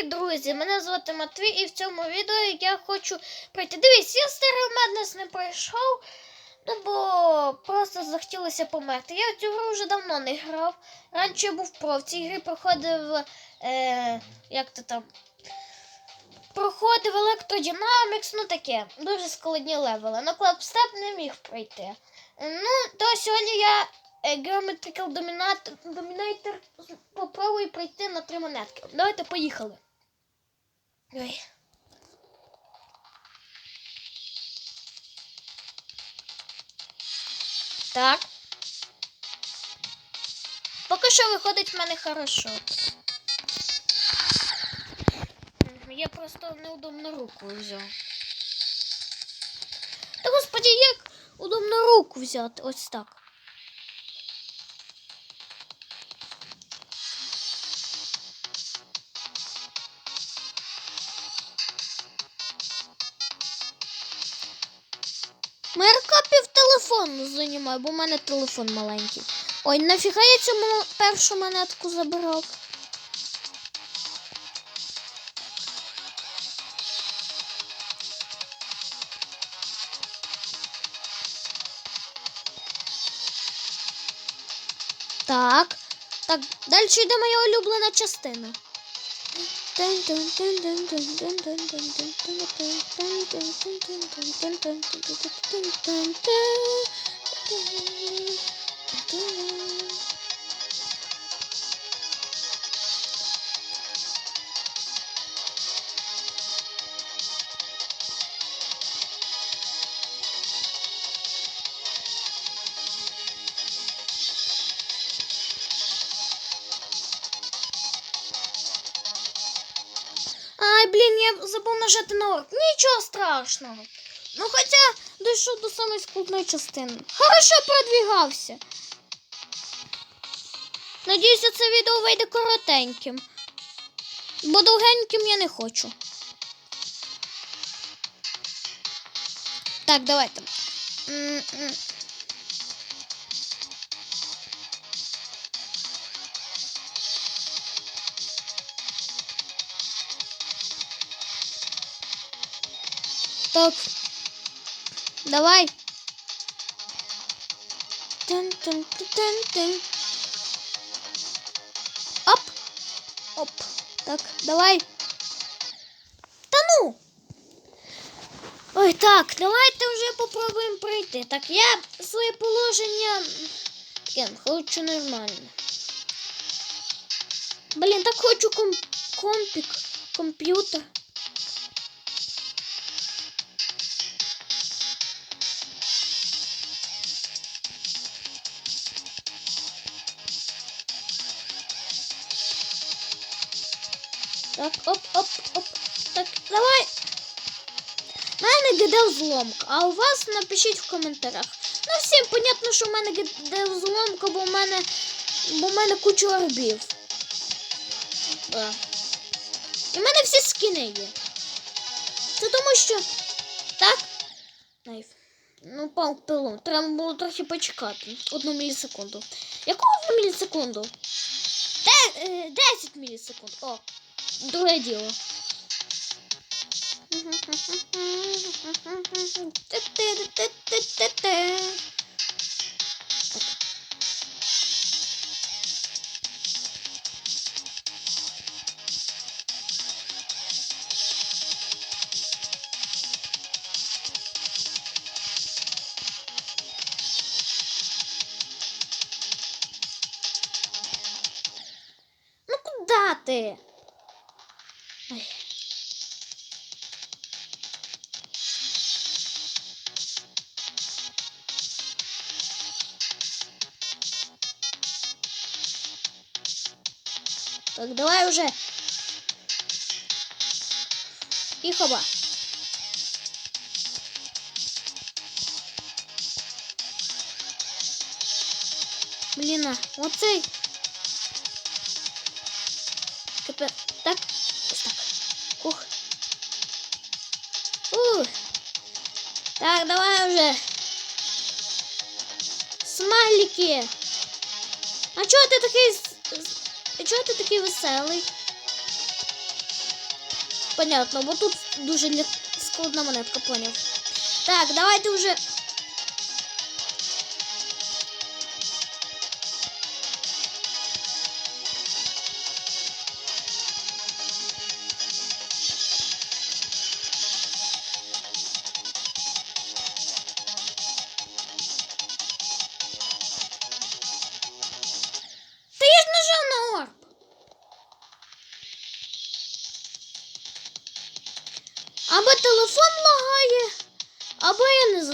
Привіт, друзі! Мене звати Матвій, і в цьому відео я хочу пройти. Дивись, я Stereo Madness не пройшов, ну бо просто захотілося померти. Я цю гру вже давно не грав. Раніше я був про в цій грі проходив. Е, як то там? Проходив Electrodynamics, ну таке, дуже складні левели. На Clubstep не міг пройти. Ну, то сьогодні я е, Geometrical Dominator, попробую пройти на три монетки. Давайте поїхали. Ой. Так. Поки що виходить в мене хорошо. Я просто неудобно руку взяв. Та господи, як удобно руку взяти? Ось так. Займає, бо в мене телефон маленький. Ой, нафіга я цю першу монетку забирав? Так. Так, далі йде моя улюблена частина. Ай, блін, я забув нажати на орк. Нічого страшного. Ну, хоча дійшов до самої складної частини. Хорошо продвігався. Надіюся, це відео вийде коротеньким. Бо довгеньким я не хочу. Так, давайте. Так. Давай. Тин-тин-тин-тин. Оп. Оп. Так, давай. Та ну. Ой, так, давайте вже попробуємо пройти. Так, я своє положення. Таке, хочу нормально. Блін, так хочу ком компік, комп'ютер. Так, оп, оп, оп. Так, давай. У мене ГД взломка, а у вас напишіть в коментарях. Ну, всім понятно, що в мене ГД взломка, бо в мене, бо в мене куча орбів. Да. І в мене всі скини є. Це тому що. Так? Найф. Ну, пал пилом. Треба було трохи почекати. Одну мілісекунду. Яку одну мілісекунду? Де, е, 10 мілісекунд. О, друге діло. Ну Так, давай уже. І хоба. Блін, а оцей. Тепер так. Ось так. Ух. Ух. Так, давай уже. Смайлики. А чого ти такий. А чого ти такий веселий? Понятно, бо тут дуже складна монетка, поняв. Так, давайте вже.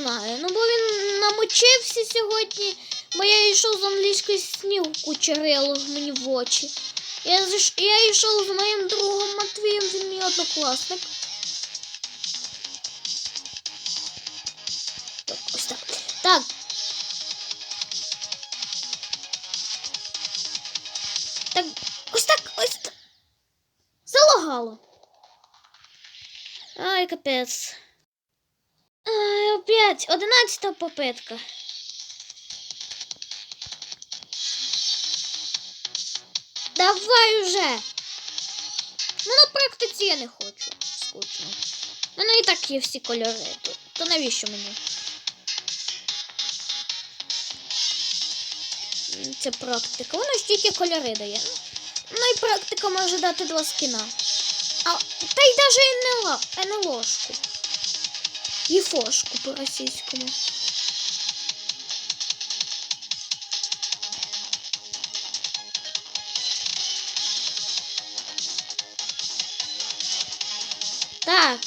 Знаю. Ну, бо він намочився сьогодні, бо я йшов з англійської снігу кучерило мені в очі. Я, я йшов з моїм другом Матвієм, він мій однокласник. Так, ось так. Так. Так, ось так, ось так. Залагало. Ай, капець. Ай, опять, одинадцята попитка. Давай уже. Ну, на практиці я не хочу. Скучно. У мене і так є всі кольори. То, то навіщо мені? Це практика. Вона ж тільки кольори дає. Ну і практика може дати два скіна. А, та й і не, не ложку. І фошку по-російському. Так.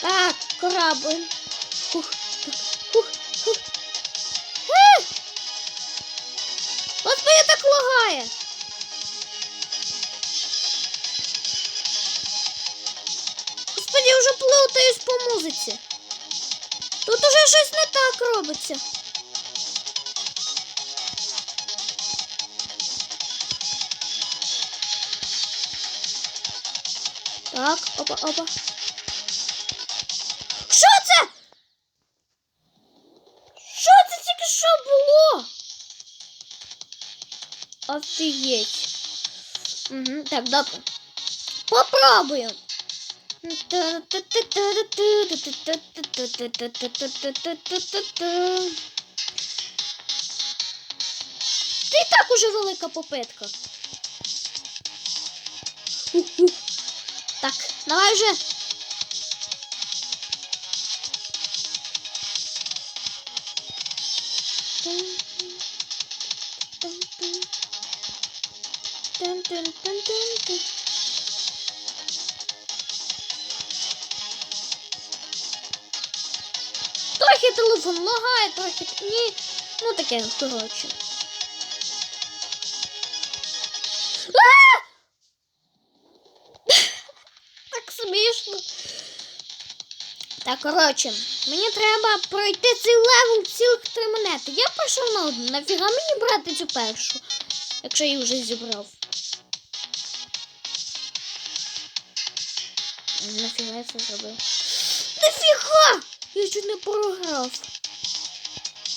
Так, корабль. робиться. Так, опа, опа. Що це? Що це тільки що було? Офігеть. Угу, так, добре. Попробуємо. Це і так уже велика попитка. Так, давай вже. Тин-тин-тин-тин-тин. Трохи телефон лагає, трохи ні. Ну таке, коротше. Так смішно. Так, коротше, мені треба пройти цей левел цілих три монети. Я пройшов на одну. Нафіга мені брати цю першу, якщо я її вже зібрав. Нафіга я це зробив? Нафіга! Я чуть не програв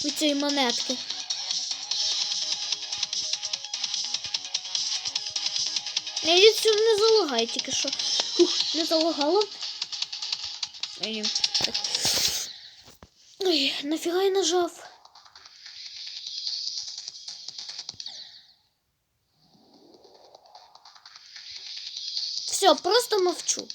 від цієї монетки. Від цього не залагай тільки що. Ух, не залагало. Ой. Ой, нафіга я нажав. Все, просто мовчу.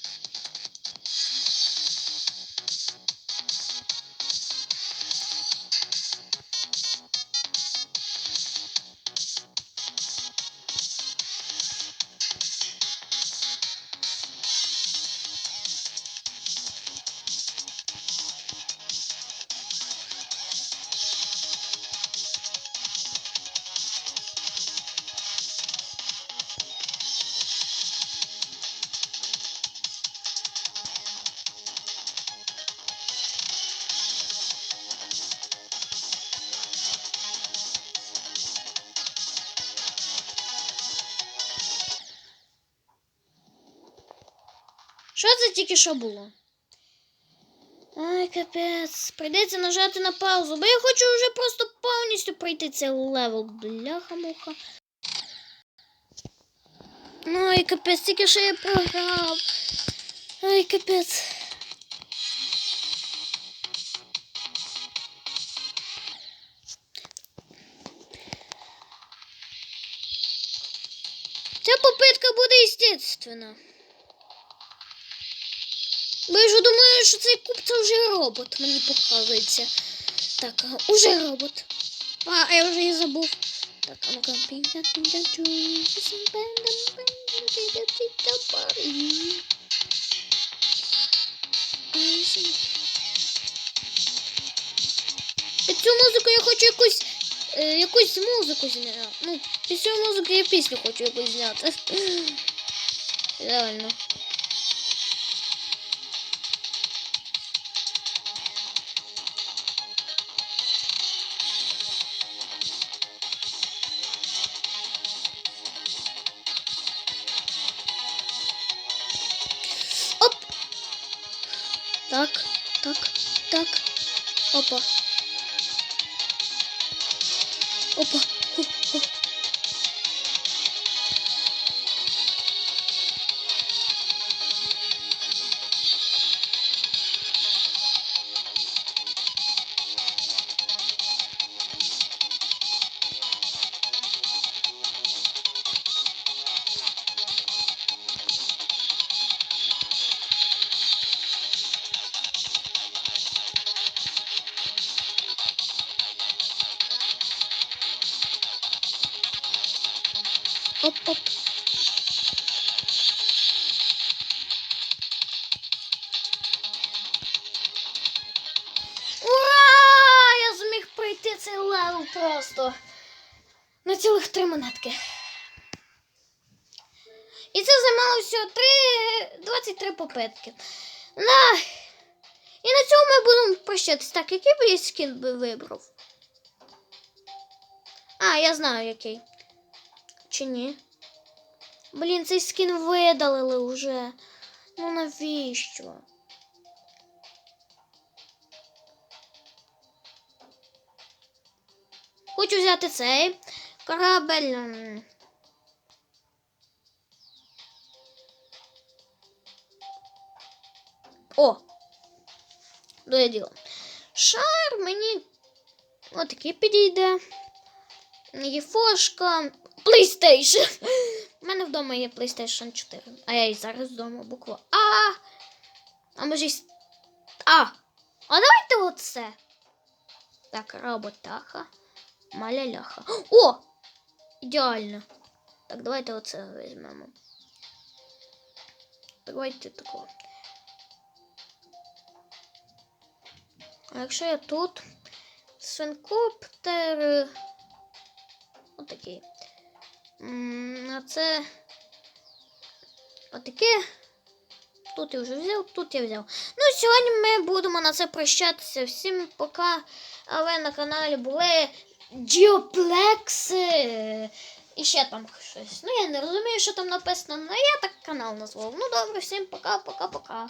Що це тільки що було? Ай, капець. Прийдеться нажати на паузу, бо я хочу вже просто повністю пройти цей левел. Бляха-муха. Ой, капець, тільки що я програв. Ой, капець. Ця попитка буде естественна. Бо я ж думаю, що цей куб це вже робот, мені показується. Так, уже робот. А, я вже і забув. Так, а ну-ка. Під цю музику я хочу якусь, е, якусь музику зняти. Ну, під цю музику я пісню хочу якусь зняти. Реально. Так, так, так. Опа. Опа. Просто на цілих три монетки. І це займало всього 3, 23 попитки. На. І на цьому ми будемо прощатися. Так, який би я скін би вибрав? А, я знаю який. Чи ні? Блін, цей скін видалили вже. Ну навіщо? Хочу взяти цей корабель. О! До діло. Шар мені отакий підійде. Є фошка. PlayStation. У мене вдома є PlayStation 4. А я і зараз вдома буква А. А може й... А. А давайте оце. Так, роботаха. Маляляха. О! Ідеально. Так, давайте оце візьмемо. Давайте такого. А якщо я тут свинкоптер. Отакий. М, А це отаке. Тут я вже взяв, тут я взяв. Ну, сьогодні ми будемо на це прощатися. Всім пока. А ви на каналі були Geoplex. І ще там щось. Ну, я не розумію, що там написано, але я так канал назвав. Ну добре, всім пока, пока, пока.